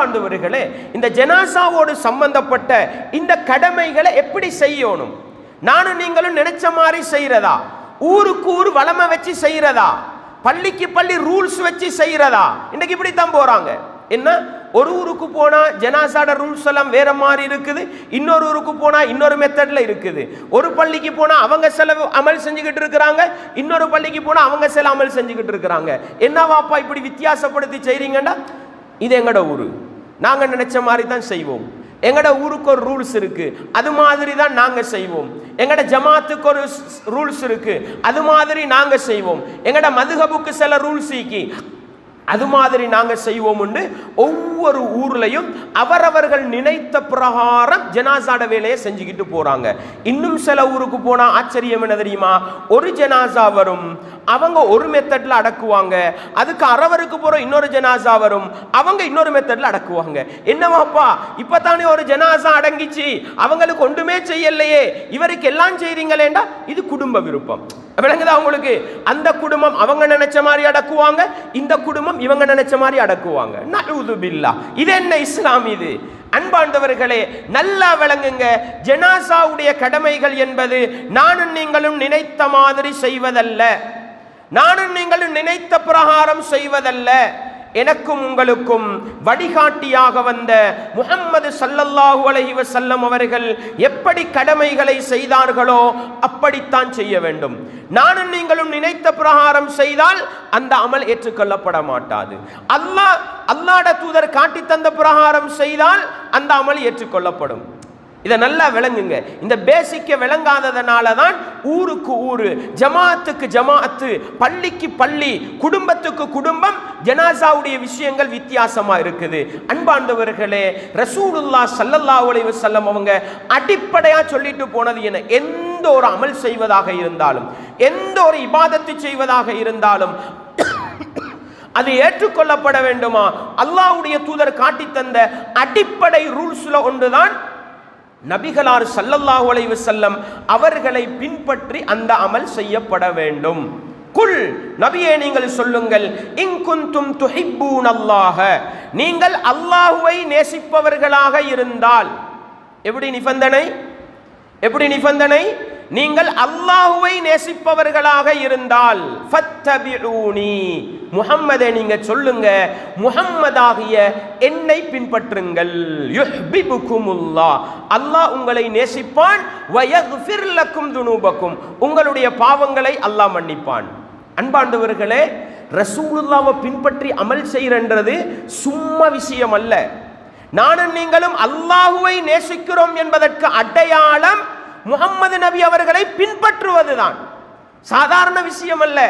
அன்பாண்டவர்களே இந்த ஜனாசாவோடு சம்பந்தப்பட்ட இந்த கடமைகளை எப்படி செய்யணும்? நானும் நீங்களும் நினைச்ச மாதிரி செய்யறதா? ஊருக்கு ஊர் வளமை வச்சு செய்யறதா? பள்ளிக்கு பள்ளி ரூல்ஸ் வச்சு செய்யறதா? இன்னைக்கு இப்படி தான் போறாங்க. என்ன? ஒரு ஊருக்கு போனா ஜனாசாட ரூல்ஸ் எல்லாம் வேற மாதிரி இருக்குது. இன்னொரு ஊருக்கு போனா இன்னொரு மெத்தட்ல இருக்குது. ஒரு பள்ளிக்கு போனா அவங்க செலவு அமல் செஞ்சுக்கிட்டு இருக்கிறாங்க. இன்னொரு பள்ளிக்கு போனா அவங்க சில அமல் செஞ்சுக்கிட்டு இருக்கிறாங்க. என்னவாப்பா இப்படி வித்தியாசப்படுத்தி செய்றீங்கன்னா? இது எங்கட ஊரு. நாங்கள் நினைச்ச மாதிரி தான் செய்வோம். எங்கட ஊருக்கு ஒரு ரூல்ஸ் இருக்கு அது மாதிரி தான் நாங்கள் செய்வோம். எங்கட ஜமாத்துக்கு ஒரு ரூல்ஸ் இருக்கு அது மாதிரி நாங்கள் செய்வோம். எங்கட மதுகபுக்கு சில ரூல்ஸ் இக்கி அது மாதிரி நாங்கள் செய்வோம் ஒவ்வொரு ஊர்லையும் அவரவர்கள் நினைத்த பிரகாரம் ஜனாசாட வேலையை செஞ்சுக்கிட்டு போறாங்க. இன்னும் சில ஊருக்கு போனா ஆச்சரியம் என்ன தெரியுமா? ஒரு ஜனாசா வரும் அவங்க ஒரு மெத்தட்ல அடக்குவாங்க. அதுக்கு அரவருக்கு போற இன்னொரு ஜனாசா வரும் அவங்க இன்னொரு மெத்தட்ல அடக்குவாங்க. என்னவாப்பா? இப்பதானே ஒரு ஜனாசா அடங்கிச்சு. அவங்களுக்கு ஒன்றுமே செய்யலையே. இவருக்கு எல்லாம் செய்றீங்களேண்டா? இது குடும்ப விருப்பம். விளங்குதா அவங்களுக்கு அந்த குடும்பம் அவங்க நினைச்ச மாதிரி அடக்குவாங்க இந்த குடும்பம் இவங்க நினைச்ச மாதிரி அடக்குவாங்க. நழுது பில்லா. இது என்ன இஸ்லாம் இது? அன்பாண்டவர்களே நல்லா விளங்குங்க. ஜெனாசாவுடைய கடமைகள் என்பது நானும் நீங்களும் நினைத்த மாதிரி செய்வதல்ல. நானும் நீங்களும் நினைத்த பிரகாரம் செய்வதல்ல. எனக்கும் உங்களுக்கும் வழிகாட்டியாக வந்த முகம்மது சல்லல்லாஹு அலஹி வசல்லம் அவர்கள் எப்படி கடமைகளை செய்தார்களோ அப்படித்தான் செய்ய வேண்டும். நானும் நீங்களும் நினைத்த பிரகாரம் செய்தால் அந்த அமல் ஏற்றுக்கொள்ளப்பட மாட்டாது அல்லாஹ் அல்லாட தூதர் காட்டி தந்த பிரகாரம் செய்தால் அந்த அமல் ஏற்றுக்கொள்ளப்படும். இதை நல்லா விளங்குங்க. இந்த பேசிக்க விளங்காததுனால தான் ஊருக்கு ஊரு ஜமாத்துக்கு ஜமாத்து பள்ளிக்கு பள்ளி குடும்பத்துக்கு குடும்பம் ஜனாசாவுடைய விஷயங்கள் வித்தியாசமா இருக்குது. அன்பாண்டவர்களே ரசூலுல்லா சல்லல்லா உலைவு செல்லம் அவங்க அடிப்படையா சொல்லிட்டு போனது என எந்த ஒரு அமல் செய்வதாக இருந்தாலும் எந்த ஒரு இபாதத்து செய்வதாக இருந்தாலும் அது ஏற்றுக்கொள்ளப்பட வேண்டுமா? அல்லாவுடைய தூதர் காட்டி தந்த அடிப்படை ரூல்ஸ்ல ஒன்றுதான் நபிகளார் சல்லல்லாஹு அலைவு செல்லம் அவர்களை பின்பற்றி அந்த அமல் செய்யப்பட வேண்டும். குல் நபியே நீங்கள் சொல்லுங்கள் இங்குந்தும் துஹிப்பூன் அல்லாஹ நீங்கள் அல்லாஹுவை நேசிப்பவர்களாக இருந்தால் எப்படி நிபந்தனை? எப்படி நிபந்தனை? நீங்கள் அல்லாஹுவை நேசிப்பவர்களாக இருந்தால் முகம்மதை நீங்க சொல்லுங்க முஹம்மதாகிய என்னை பின்பற்றுங்கள். அல்லாஹ் உங்களை நேசிப்பான் துனூபக்கும். உங்களுடைய பாவங்களை அல்லாஹ் மன்னிப்பான். அன்பாண்டவர்களே ரசூலுல்லாவை பின்பற்றி அமல் செய்கிறன்றது சும்மா விஷயம் அல்ல நானும் நீங்களும் அல்லாஹுவை நேசிக்கிறோம் என்பதற்கு அடையாளம் முகம்மது நபி அவர்களை பின்பற்றுவதுதான். சாதாரண விஷயம் அல்ல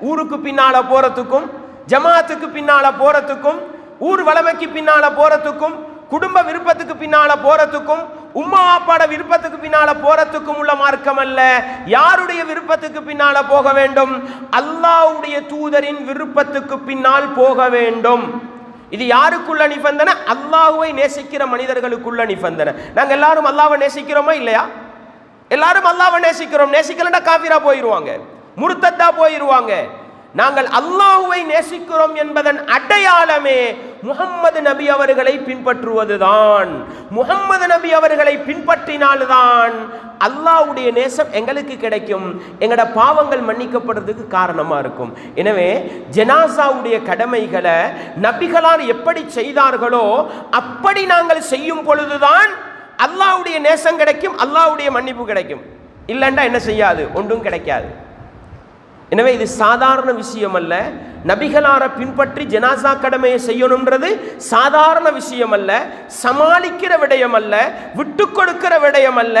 ஊருக்கு பின்னால போறதுக்கும் ஜமாத்துக்கு பின்னால போறதுக்கும் ஊர் வளமைக்கு பின்னால போறதுக்கும் குடும்ப விருப்பத்துக்கு பின்னால போறதுக்கும் உம்மா அப்பாட விருப்பத்துக்கு பின்னால போறதுக்கும் உள்ள மார்க்கம் அல்ல யாருடைய விருப்பத்துக்கு பின்னால போக வேண்டும்? அல்லாஹ்வுடைய தூதரின் விருப்பத்துக்கு பின்னால் போக வேண்டும். இது யாருக்குள்ள நிபந்தனை? அல்லாஹுவை நேசிக்கிற மனிதர்களுக்குள்ள நிபந்தனை. நாங்கள் எல்லாரும் அல்லாவை நேசிக்கிறோமா இல்லையா? எல்லாரும் அல்லாவை நேசிக்கிறோம். நேசிக்கலன்னா காவிரா போயிருவாங்க. முருத்தத்தா போயிருவாங்க. நாங்கள் அல்லாஹுவை நேசிக்கிறோம் என்பதன் அடையாளமே முகம்மது நபி அவர்களை பின்பற்றுவதுதான். முகம்மது நபி அவர்களை பின்பற்றினால்தான் அல்லாஹ்வுடைய நேசம் எங்களுக்கு கிடைக்கும். எங்களோட பாவங்கள் மன்னிக்கப்படுறதுக்கு காரணமா இருக்கும். எனவே ஜெனாசாவுடைய கடமைகளை நபிகளார் எப்படி செய்தார்களோ அப்படி நாங்கள் செய்யும் பொழுதுதான் அல்லாவுடைய நேசம் கிடைக்கும் அல்லாவுடைய மன்னிப்பு கிடைக்கும். இல்லைண்டா என்ன செய்யாது? ஒன்றும் கிடைக்காது. எனவே இது சாதாரண விஷயம் அல்ல நபிகளார பின்பற்றி ஜனாசா கடமையை செய்யணுன்றது சாதாரண விஷயம் அல்ல சமாளிக்கிற விடயம் அல்ல விட்டு கொடுக்கிற விடயம் அல்ல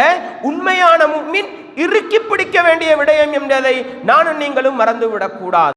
உண்மையான முக்மின் இறுக்கி பிடிக்க வேண்டிய விடயம் என்பதை நானும் நீங்களும் மறந்துவிடக்கூடாது